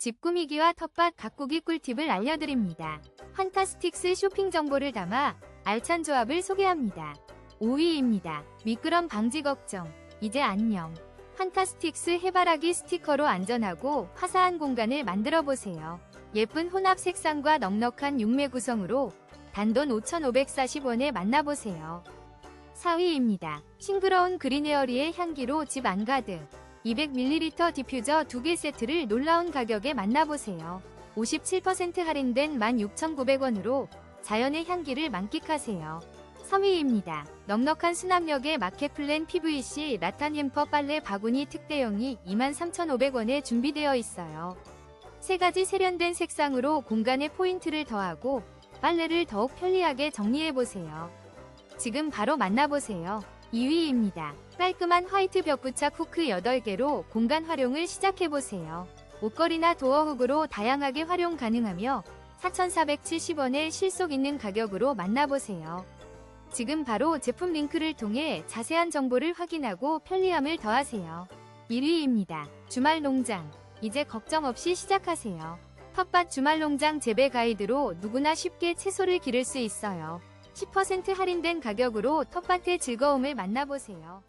집 꾸미기와 텃밭 가꾸기 꿀팁을 알려드립니다. 판타스틱스 쇼핑 정보를 담아 알찬 조합을 소개합니다. 5위입니다. 미끄럼 방지 걱정. 이제 안녕. 판타스틱스 해바라기 스티커로 안전하고 화사한 공간을 만들어 보세요. 예쁜 혼합 색상과 넉넉한 육매 구성으로 단돈 5,540원에 만나보세요. 4위입니다. 싱그러운 그린 에어리의 향기로 집 안가득. 200ml 디퓨저 2개 세트를 놀라운 가격에 만나보세요. 57% 할인된 16,900원으로 자연의 향기를 만끽하세요. 3위입니다. 넉넉한 수납력의 마켓플랜 PVC 라탄 햄퍼 빨래 바구니 특대형이 23,500원에 준비되어 있어요. 세 가지 세련된 색상으로 공간에 포인트를 더하고 빨래를 더욱 편리하게 정리해보세요. 지금 바로 만나보세요. 2위입니다. 깔끔한 화이트 벽 부착 후크 8개로 공간 활용을 시작해보세요. 옷걸이나 도어 훅으로 다양하게 활용 가능하며 4,470원의 실속 있는 가격으로 만나보세요. 지금 바로 제품 링크를 통해 자세한 정보를 확인하고 편리함을 더하세요. 1위입니다. 주말 농장. 이제 걱정 없이 시작하세요. 텃밭 주말 농장 재배 가이드로 누구나 쉽게 채소를 기를 수 있어요. 10% 할인된 가격으로 텃밭의 즐거움을 만나보세요.